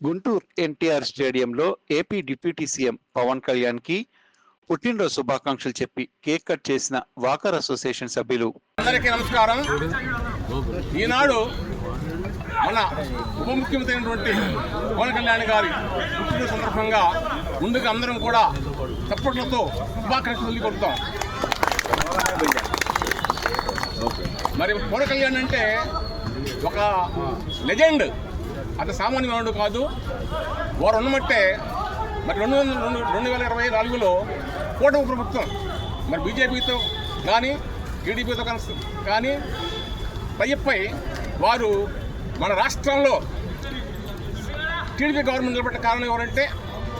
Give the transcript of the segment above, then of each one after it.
గుంటూరు ఎన్టీఆర్ స్టేడియంలో AP deputy CM Pawan కళ్యాణ్కి పుట్టినరోజు శుభాకాంక్షలు చెప్పి కేక్ కట్ చేసిన వాకర్ అసోసియేషన్ సభ్యులు. అందరికీ నమస్కారం. ఈనాడు మన ఉప ముఖ్యమంత్రి అయినటువంటి పవన్ కళ్యాణ్ గారి పుట్టినరోజు సందర్భంగా ముందుగా అందరం కూడా చప్పట్లతో శుభాకాంక్షలు కొడుతాం మరి పవన్ కళ్యాణ్ అంటే ఒక లెజెండ్. అతి సామాన్యమైనడు కాదు. వారు ఉన్నమట్టే మరి రెండు వందల రెండు రెండు వేల ఇరవై నాలుగులో కూటమి ప్రభుత్వం మరి బీజేపీతో కానీ టీడీపీతో కానీ కానీ పైపై వారు మన రాష్ట్రంలో టీడీపీ గవర్నమెంట్ నిలబెట్టే కారణం ఎవరంటే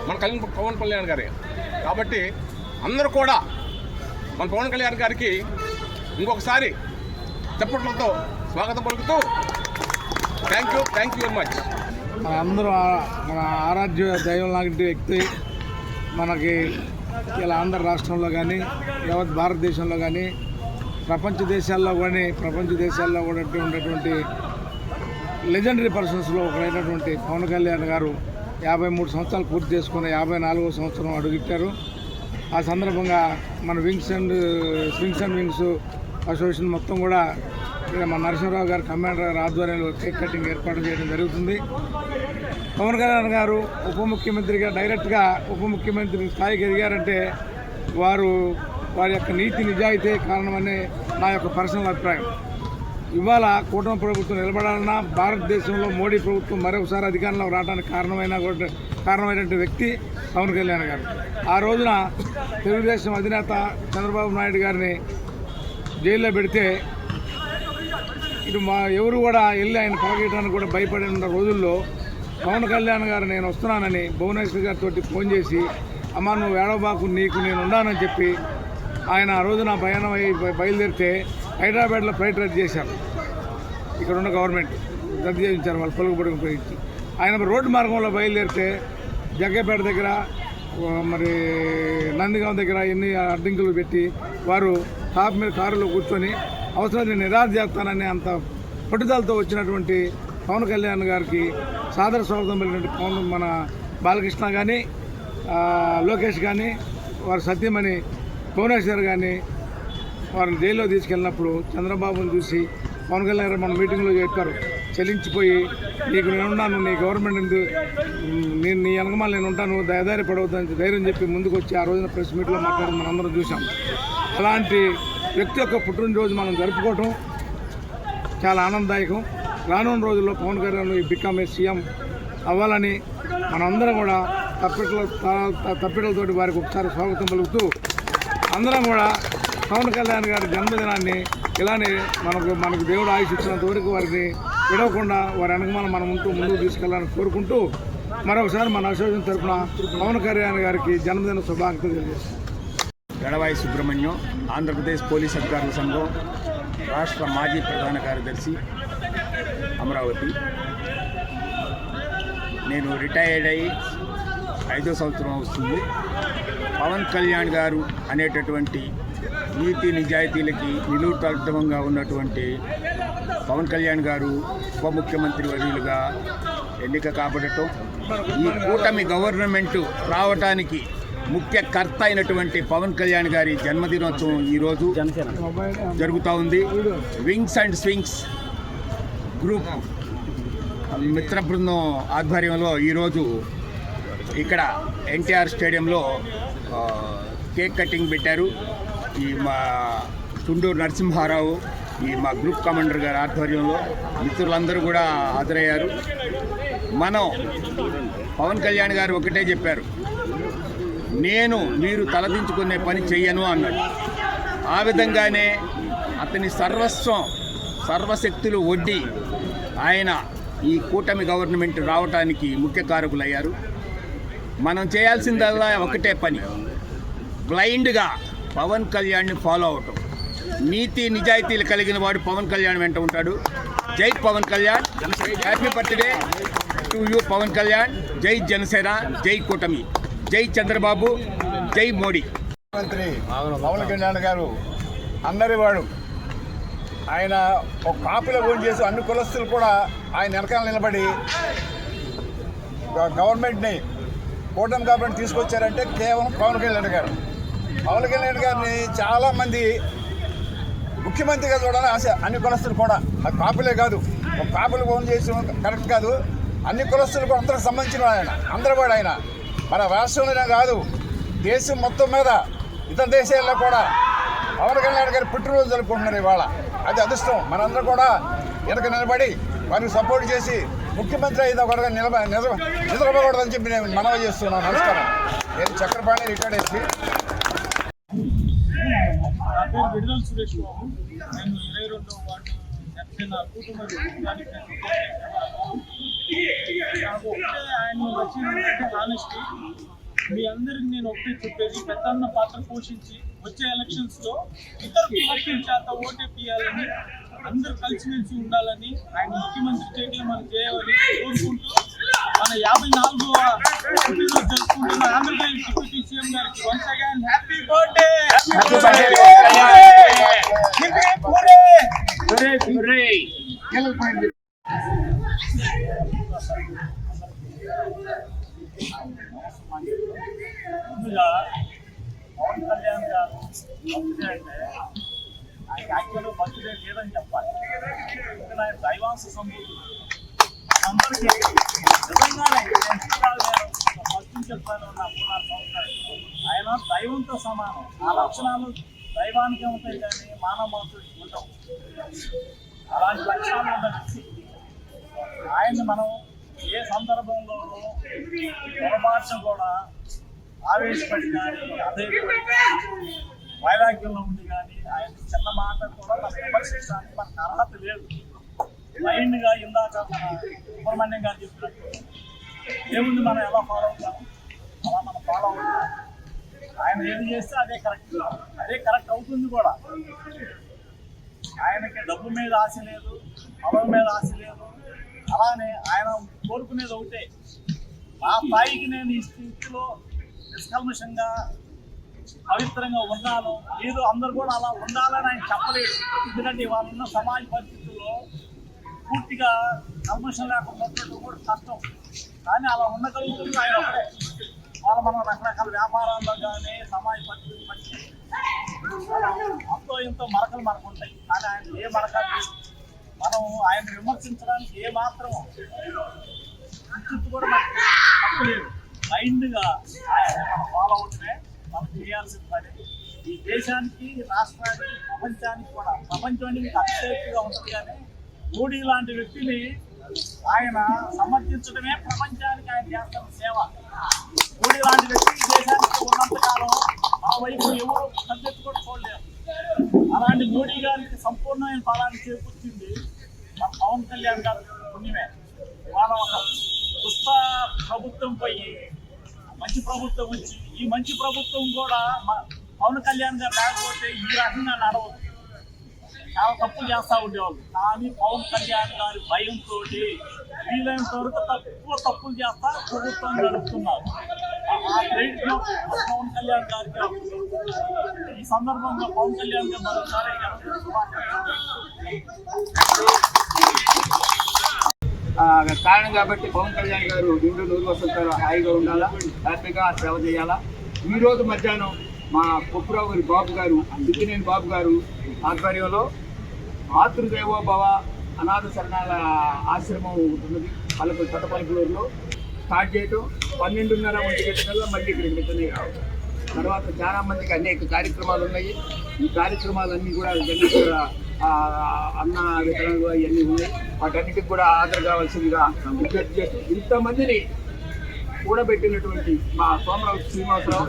మన కళ్యాణ్ పవన్ కళ్యాణ్ గారే. కాబట్టి అందరూ కూడా మన పవన్ కళ్యాణ్ గారికి ఇంకొకసారి చప్పట్లతో స్వాగతం పలుకుతూ thank you thank you very much మన అందరూ మన ఆరాధ్య దైవం లాంటి వ్యక్తి మనకి ఇలా ఆంధ్ర రాష్ట్రంలో కానీ యావత్ భారతదేశంలో కానీ ప్రపంచ దేశాల్లో కానీ ప్రపంచ దేశాల్లో కూడా ఉన్నటువంటి లెజెండరీ పర్సన్స్లో ఒకరైనటువంటి పవన్ కళ్యాణ్ గారు యాభై మూడు సంవత్సరాలు పూర్తి చేసుకుని యాభై నాలుగో సంవత్సరం అడుగుతారు ఆ సందర్భంగా మన wings and swings and wings association మొత్తం కూడా ఇక్కడ మన నరసింహరావు గారు కమాండర్ ఆధ్వర్యంలో కేక్ కటింగ్ ఏర్పాటు చేయడం జరుగుతుంది. పవన్ కళ్యాణ్ గారు ఉప ముఖ్యమంత్రిగా డైరెక్ట్గా ఉప ముఖ్యమంత్రి స్థాయికి ఎదిగారంటే వారు వారి యొక్క నీతి నిజాయితీ కారణమనే నా యొక్క పర్సనల్ అభిప్రాయం. ఇవాళ కూటమి ప్రభుత్వం నిలబడాలన్నా భారతదేశంలో మోడీ ప్రభుత్వం మరొకసారి అధికారంలో రావడానికి కారణమైన కారణమైనటువంటి వ్యక్తి పవన్ కళ్యాణ్ గారు. ఆ రోజున తెలుగుదేశం అధినేత చంద్రబాబు నాయుడు గారిని జైల్లో పెడితే ఇటు మా ఎవరు కూడా వెళ్ళి ఆయన పలకేయడానికి కూడా భయపడి ఉన్న రోజుల్లో పవన్ కళ్యాణ్ గారు నేను వస్తున్నానని భువనేశ్వర్ గారితో ఫోన్ చేసి అమ్మ నువ్వు ఏడవబాకు నీకు నేను ఉన్నానని చెప్పి ఆయన ఆ రోజున ప్రయాణం అయ్యి బయలుదేరితే హైదరాబాద్లో ఫ్లైట్ రద్దు చేశారు. ఇక్కడ ఉన్న గవర్నమెంట్ రద్దు చేయించారు వాళ్ళు పలుకుబడి ఉపయోగించి. ఆయన రోడ్డు మార్గంలో బయలుదేరితే జగ్గపేట దగ్గర మరి నందిగాం దగ్గర ఎన్ని అడ్డంకులు పెట్టి వారు టాప్ మీద కారులో కూర్చొని అవసరం నేను నిరాశ చేస్తానని అంత పట్టుదలతో వచ్చినటువంటి పవన్ కళ్యాణ్ గారికి సాదర స్వాగతం పలికినటువంటి పవన్ మన బాలకృష్ణ కానీ లోకేష్ కానీ వారు సత్యమని భువనేశ్వర్ కానీ వారిని జైల్లో తీసుకెళ్ళినప్పుడు చంద్రబాబును చూసి పవన్ కళ్యాణ్ గారు మన మీటింగ్లో చెప్పారు చెల్లించిపోయి నీకు నేనున్నాను నీ గవర్నమెంట్ నేను నీ వెనకమాల నేను ఉంటాను దయదారి పడవద్దని ధైర్యం చెప్పి ముందుకు వచ్చి ఆ రోజున ప్రెస్ మీట్లో మాట్లాడి మనందరం చూసాం అలాంటి వ్యక్తి యొక్క పుట్టినరోజు మనం జరుపుకోవటం చాలా ఆనందదాయకం. రానున్న రోజుల్లో Pawan Kalyan become a CM అవ్వాలని మనందరం కూడా తప్పిటల తప్పిటలతోటి వారికి ఒకసారి స్వాగతం పలుకుతూ అందరం కూడా పవన్ కళ్యాణ్ గారి జన్మదినాన్ని ఇలానే మనకు మనకు దేవుడు ఆయుషించినంత వరకు వారిని విడవకుండా వారి అనుగమనం మనం ఉంటూ ముందుకు తీసుకెళ్ళాలని కోరుకుంటూ మరొకసారి మన అసోసియేషన్ తరఫున పవన్ కళ్యాణ్ గారికి జన్మదిన శుభాకాంక్షలు తెలియజేస్తాం గడవాయి సుబ్రహ్మణ్యం ఆంధ్రప్రదేశ్ పోలీస్ అధికారుల సంఘం రాష్ట్ర మాజీ ప్రధాన కార్యదర్శి అమరావతి. నేను రిటైర్డ్ అయ్యి ఐదో సంవత్సరం వస్తుంది. పవన్ కళ్యాణ్ గారు అనేటటువంటి నీతి నిజాయితీలకి నిలువుతత్వంగా ఉన్నటువంటి పవన్ కళ్యాణ్ గారు ఉప ముఖ్యమంత్రి వర్యులుగా ఎన్నిక కాబడటం ఈ కూటమి గవర్నమెంట్ రావటానికి ముఖ్య కర్త అయినటువంటి పవన్ కళ్యాణ్ గారి జన్మదినోత్సవం ఈరోజు జరుగుతూ ఉంది. వింగ్స్ అండ్ స్వింగ్స్ గ్రూప్ మిత్ర బృందం ఆధ్వర్యంలో ఈరోజు ఇక్కడ ఎన్టీఆర్ స్టేడియంలో కేక్ కటింగ్ పెట్టారు. ఈ మా చుండూరు నరసింహారావు ఈ మా గ్రూప్ కమాండర్ గారి ఆధ్వర్యంలో మిత్రులందరూ కూడా హాజరయ్యారు. మనం పవన్ కళ్యాణ్ గారు ఒకటే చెప్పారు. నేను మీరు తలదించుకునే పని చెయ్యను అన్నాడు. ఆ విధంగానే అతని సర్వస్వం సర్వశక్తులు ఒడ్డి ఆయన ఈ కూటమి గవర్నమెంట్ రావటానికి ముఖ్య కారకులయ్యారు. మనం చేయాల్సిందల్లా ఒకటే పని బ్లైండ్గా పవన్ కళ్యాణ్ని ఫాలో అవటం. నీతి నిజాయితీలు కలిగిన వాడు పవన్ కళ్యాణ్ వెంట ఉంటాడు. జై Pawan Kalyan happy birthday to you Pawan Kalyan. జై జనసేన జై కూటమి. జై చంద్రబాబు జై మోడీ. మంత్రి పవన్ కళ్యాణ్ గారు అందరి వాడు. ఆయన ఒక కాపులో ఫోన్ చేసి అన్ని కులస్తులు కూడా ఆయన వెనకాల నిలబడి గవర్నమెంట్ని కూటమి గవర్నమెంట్ తీసుకొచ్చారంటే కేవలం పవన్ కళ్యాణ్ గారు. పవన్ కళ్యాణ్ గారిని చాలామంది ముఖ్యమంత్రిగా చూడాలని ఆశ అన్ని కులస్తులు కూడా. అది కాపులే కాదు. ఒక కాపులు ఫోన్ చేసి కరెక్ట్ కాదు. అన్ని కులస్తులకు అందరికి సంబంధించిన ఆయన అందరి వాడు ఆయన. మన రాష్ట్రంలోనే కాదు దేశం మొత్తం మీద ఇతర దేశాల్లో కూడా పవన్ కళ్యాణ్ గారి పుట్టినరోజు జరుపుకుంటున్నారు ఇవాళ. అది అదృష్టం. మనందరం కూడా వెనక నిలబడి వారికి సపోర్ట్ చేసి ముఖ్యమంత్రి అయితే ఒకటిగా నిలబ నిజ నిద్రపోకూడదని చెప్పి నేను మనవి చేస్తున్నాను. నమస్కారం. నేను చక్రపాణి రికార్డ్ వేసి సురేష్ బాబు. నేను ఇరవై రెండో వార్డు కుటుంబ నాకు ఒకటే ఆయన నచ్చిందంటే హానెస్టీ మీ అందరికి నేను ఒకటే చెప్పేది పెద్దన్న పాత్ర పోషించి వచ్చే ఎలక్షన్స్లో ఇతర పార్టీల చేత ఓటేపియాలని అందరూ కలిసిమెలిసి ఉండాలని ఆయన ముఖ్యమంత్రి చేయడం మనం చేయాలని కోరుకుంటూ మన యాభై నాలుగో పుట్టినరోజు జరుపుకుంటున్న ఆంధ్రప్రదేశ్ డిప్యూటీ సీఎం గారికి వన్స్ అగైన్ హ్యాపీ బర్త్డే ముందుగా పవన్ కళ్యాణ్ గారు బర్త్డే అంటే ఆయన యాక్చువల్గా బర్త్డే లేదని చెప్పాలి ఎందుకంటే ఆయన దైవాంశ సంబూతుడు అందరికీ నిజంగానే నేను ఫస్ట్ చెప్పాను నా మూడు సంవత్సరాలు ఆయన దైవంతో సమానం ఆ లక్షణాలు దైవానికి ఉంటాయి కానీ మానవ మనసుకి ఉండవు అలాంటి లక్షణాలు ఉన్న వ్యక్తి ఆయన్ని మనం ఏ సందర్భంలోనూ పొరపాటును కూడా ఆవేశపడి కానీ కానీ వైరాగ్యంలో ఉండి కానీ ఆయన చిన్న మాట కూడా మనం విమర్శించడానికి మనకు అర్హత లేదు. మైండ్గా ఇందాక మన సుబ్రహ్మణ్యం గారు చెప్పినట్టు దేవుణ్ణి మనం ఎలా ఫాలో అవుతాం అలా మనం ఫాలో అవుతాం ఆయన ఏది చేస్తే అదే కరెక్ట్ అదే కరెక్ట్ అవుతుంది కూడా. ఆయనకి డబ్బు మీద ఆశ లేదు పొలం మీద ఆశ లేదు. అలానే ఆయన కోరుకునేది ఒకటే. నా స్థాయికి నేను ఈ స్థితిలో నిష్కల్మషంగా పవిత్రంగా ఉన్నాను మీరు అందరు కూడా అలా ఉండాలని ఆయన చెప్పలేదు. ఎందుకంటే ఇవాళ ఉన్న సమాజ పరిస్థితుల్లో పూర్తిగా కల్మషం లేకుండా ఉండటం కూడా కష్టం. కానీ అలా ఉండగలుగుతుంది ఆయన ఒకటే. వాళ్ళ మనం రకరకాల వ్యాపారాల్లో కానీ సమాజ పరిస్థితులు బట్టి అంతో ఎంతో మరకలు మనకు ఉంటాయి కానీ ఆయన ఏ మరక మనం ఆయన విమర్శించడానికి ఏ మాత్రం కూడా మనకు తప్పలేదు మైండ్గా ఆయన మనం ఫాలో అవుతూనే మనం చేయాల్సిన పని. ఈ దేశానికి రాష్ట్రానికి ప్రపంచానికి కూడా ప్రపంచానికి అతిశక్తిగా ఉంటుంది కానీ మోడీ లాంటి వ్యక్తిని ఆయన సమర్థించడమే ప్రపంచానికి ఆయన చేస్తున్న సేవ. మోడీ లాంటి వ్యక్తి దేశానికి ఉన్నంతకాలం మా వైపు ఎవరు సబ్జెక్ట్ కూడా చూడలేరు అలాంటి మోడీ గారికి సంపూర్ణమైన ఫలాన్ని చేకూర్చింది మన పవన్ కళ్యాణ్ గారి పుణ్యమే. వాళ్ళ ఒక దుష్ట ప్రభుత్వం పోయి మంచి ప్రభుత్వం వచ్చి ఈ మంచి ప్రభుత్వం కూడా పవన్ కళ్యాణ్ గారు లేకపోతే ఈ రకంగా నడవదు. చాలా తప్పులు చేస్తూ ఉండేవాళ్ళు. కానీ పవన్ కళ్యాణ్ గారి భయంతో వీలైనంత వరకు తక్కువ తప్పులు చేస్తా ప్రభుత్వం నడుపుతున్నారు. ఆ- ఆ పవన్ కళ్యాణ్ గారికి ఈ సందర్భంగా పవన్ కళ్యాణ్ గారు మరోసారి కారణం కాబట్టి పవన్ కళ్యాణ్ గారు నిండు నూరు వసంతాలు హాయిగా ఉండాలా హ్యాపీగా సేవ చేయాలా? ఈరోజు రోజు మధ్యాహ్నం మా కుప్పురావు గారి బాబు గారు సిద్ధినేని బాబు గారు ఆధ్వర్యంలో మాతృదేవో భవ అనాథ శరణాల ఆశ్రమం ఉంటుంది పలుకు కొత్త స్టార్ట్ చేయటం. పన్నెండున్నర ఒంటి గంట కల్లా మళ్ళీ ఇక్కడికి రిటర్న్ రావడం తర్వాత చాలా మందికి అనేక కార్యక్రమాలు ఉన్నాయి. ఈ కార్యక్రమాలన్నీ కూడా ఆ, అన్న వితరణలు అవన్నీ ఉన్నాయి. వాటన్నిటికి కూడా హాజరు కావాల్సిందిగా విజ్ఞప్తి చేస్తూ ఇంతమందిని కూడబెట్టినటువంటి మా సోమరావు శ్రీనివాసరావు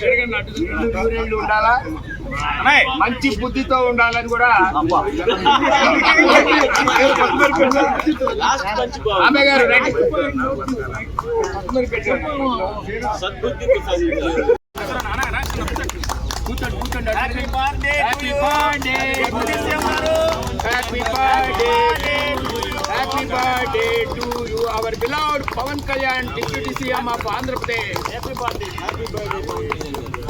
స్వామి ఉండాలా? మంచి బుద్ధితో ఉండాలని కూడా ఆమె గారు రండి. కూర్చోండి కూర్చోండి happy birthday happy birthday happy birthday happy birthday to you our beloved Pawan Kalyan deputy CM of Andhra Pradesh happy birthday happy birthday